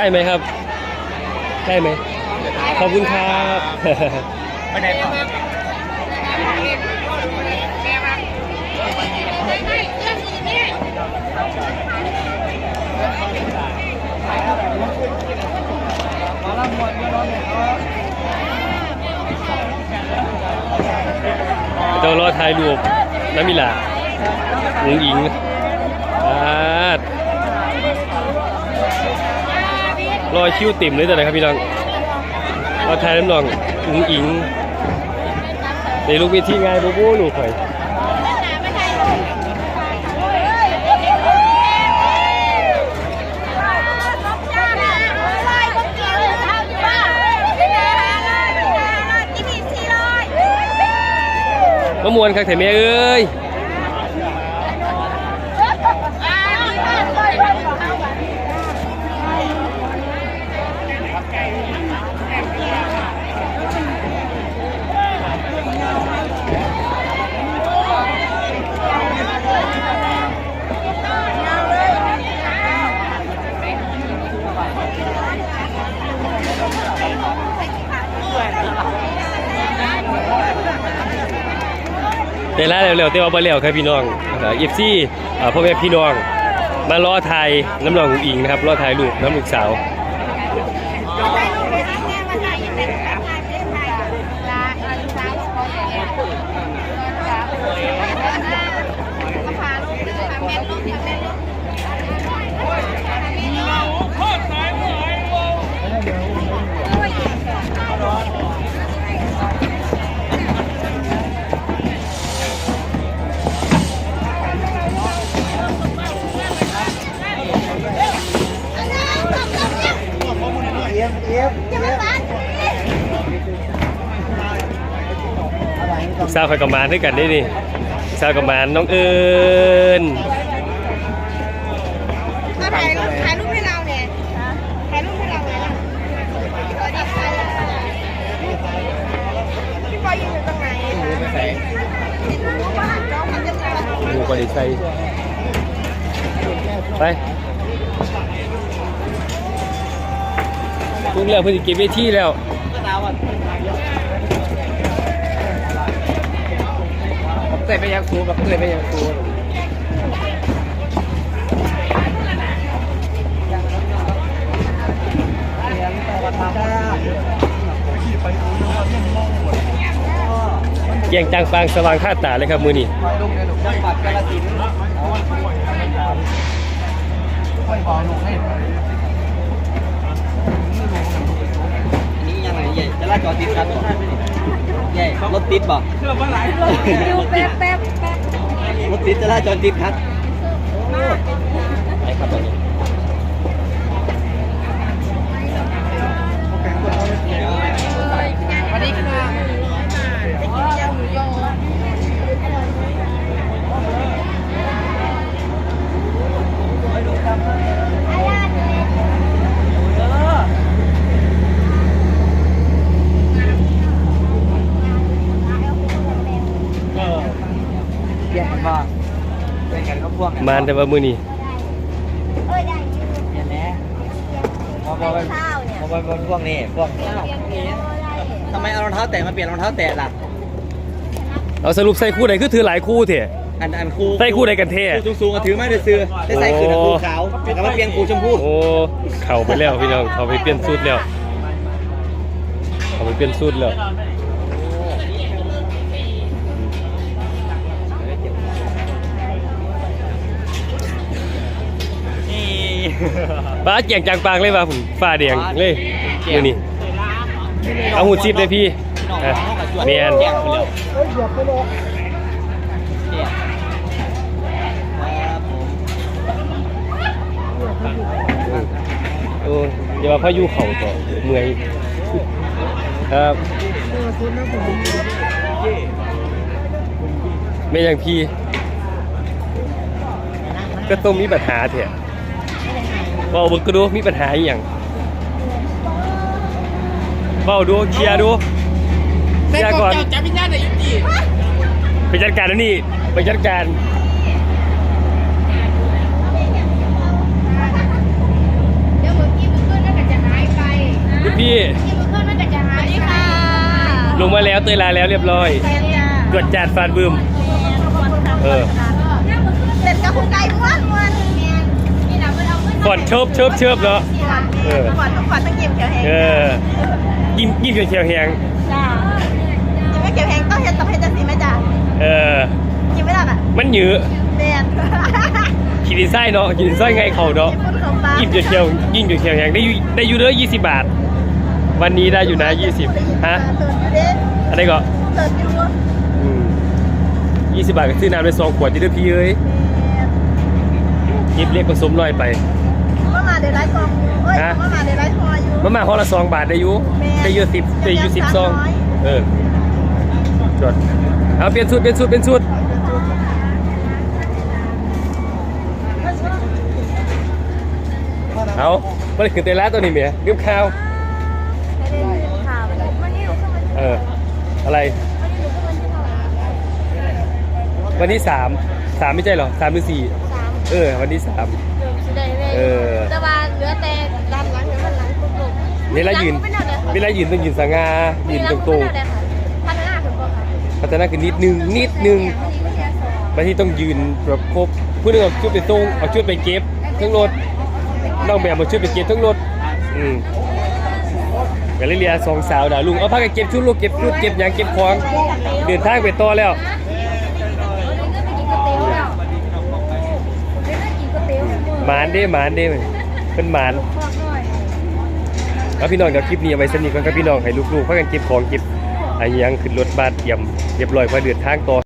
ได้ไหมครับ ได้ไหมขอบคุณครับไปไหนต่อเจ้ารอถ่ายรูปน้ำมิลาหงอิงอา รอยคิ้วติ่มเลยแต่ไหนครับพี่น้องรอถ่ายน้ำนองหงอิงในลูกวิธีง่ายบูบูลูกข่อยมะมวนครับแต่แม่เอ้ย แต่ละเร็วๆแต่ว่าบ่เร็วครับพี่น้องเอฟซีพ่อแม่พี่น้อง มารอไทยน้ำนองอุ๋งอิงนะครับรอไทยลูกน้ำลูกสาว สาวคอยกับมานด้วยกันได้นี่ลูกสาวกับมานน้องเอิญมาถ่ายรูปถ่ายรูปให้เราเนี่ยถ่ายรูปให้เราไงล่ะสวัสดีค่ะพี่ปอยยืนอยู่ตรงไหนรู้ว่าน้องมันจะมาหมูกระดิ่งใส่ไปลูกแล้วเพิ่งจะเก็บเวทีแล้ว ตยไปยังครูแบบเตยไปยังครูแยงจางปางสว่างค่าตาเลยครับมือนี่นี่ยังหวัดกาฬสินธุ์ค่อยบอกลุงให้นี่ยังไงใหญ่จะลาจอดติดครับใหญ่รถติดบ่ดูแป๊บแป๊บแป๊บรถติดจะลาจอดติดครับไปครับตอนนี้ สวัสดีค่ะไปกินแก้วหมูยอ เปลี่ยนกันบ้างเป็นกันก็พ่วงมานแต่ว่ามือนี่เอ้ยได้อยู่เปลี่ยนแน่พอพอเป็นข้าวเนี่ยพอเป็นพวกนี้พวกทำไมเอารองเท้าแตะมาเปลี่ยนรองเท้าแตะล่ะเอาสรุปใส่คู่ไหนคือถือหลายคู่เถอะอันอันครูใส่คู่ใดกันเท่ครูสูงๆก็ถือไม้เดือดซื้อได้ใส่คืนครูขาวแล้วมาเปลี่ยนครูชมพูโอ้เข่าไปแล้วพี่น้องเขาไปเปลี่ยนสูตรแล้วเขาไปเปลี่ยนสูตรแล้ว ป้าแจงจางปางเลยว่าผมฟ้าแดงเลยมือนี่เอาหูชิปเลยพี่อะเมียนแจ้งไปแล้วครับผมโอ้อย่าว่าพายุเข่าต่อเมื่อยครับไม่อย่างพี่ ก็ต้องมีปัญหาเถอะ เบาเบึกก็ดูมีปัญหาอหย่างเบาดูเคลียร์ดูเคลียร์ก่อนจับพิญญาณไหนยุติไปจัดการแล้วนี่ไปจัดการเดี๋ยวเมื่อกี้มันขึ้นแล้วพี่เพื่อนมาจากจังหวัดสวัสดีค่ะลงมาแล้วเตยลาแล้วเรียบร้อยแฟนจ้าตรวจจัดฟาดบึมเออเสร็จกับคุณไก่ม้วนม้วนนี่นะมันเอา ขึ้นก่อนเชิบเชิบเชิบเนาะเออก่อนต้องก่อนต้องเก็บเขียวแห้งเออยิ้มยิ้มเขียวๆแหงจ้ายังไม่เขียวแห้งต้องเห็ดต้องเห็ดจังสีไหมจ้าเออกินไม่ได้อะมันหยือแดนขีดินไส้เนาะขีดินไส้ไงเขาเนาะญี่ปุ่นของฟ้ายิ้มเขียวๆยิ้มเขียวๆแหงได้อยู่ได้อยู่เด้อยี่สิบบาท วันนี้ได้อยู่นะยี่สิบฮะเติร์ดเด้อะไรก็เติร์ดอยู่ยี่สิบบาทก็ซื้อน้ำไปสองขวดที่เด้อพี่เอ้ยยิบเล็กผสมน้อยไป เมื่อมาเดี๋ยวไลฟ์กองเอ้ยฮะเมื่อมาเดี๋ยวไลฟ์พออยู่ มามาห้อละสองบาทได้อยู่แม่ได้อยู่สิบได้อยู่สิบซองสามร้อยเออจดเอาเปลี่ยนสูตรเปลี่ยนสูตรเปลี่ยนสูตรเอาไม่ได้ขึ้นเตะล้าตัวนี้เมียรีบข้าวไม่ได้ยินข่าววันนี้หนูเข้ามาเอออะไร วันนี้หนูเข้ามาที่เท่าไหร่วันที่สามสามไม่ใช่เหรอสามหรือสี่สามเออ วันที่สาม เดิมสิได้เลยเออ แต่ว่าเหลือแต่ด้านหลังเดี๋ยวมันหลังตรงๆเวลายืนไม่น่าเลยค่ะเวลายืนต้องยืนสง่ายืนตรงๆพัฒนาถึงบ่ค่ะพัฒนาขึ้นนิดนึงนิดนึงบางทีต้องยืนแบบครบผู้หนึงเอาชุดไปตรงเอาชุดไปเก็บทั้งรถน้องแบบเอาชุดไปเก็บทั้งรถอืมกเรียสองสาวดาลุงเอาพากันเก็บชุดลูกเก็บชุดเก็บหยังเก็บของเดินทางไปต่อแล้ว มานเด้หมานเด้เป็นหมานแล้วพี่น้องกับคลิปนี้เอาไว้สนิทกันครับพี่น้องให้ลูกๆพากันเก็บของเก็บอะไรยังขึ้นรถบัสเตรียมเรียบร้อยเพื่อเดือดทางต่อ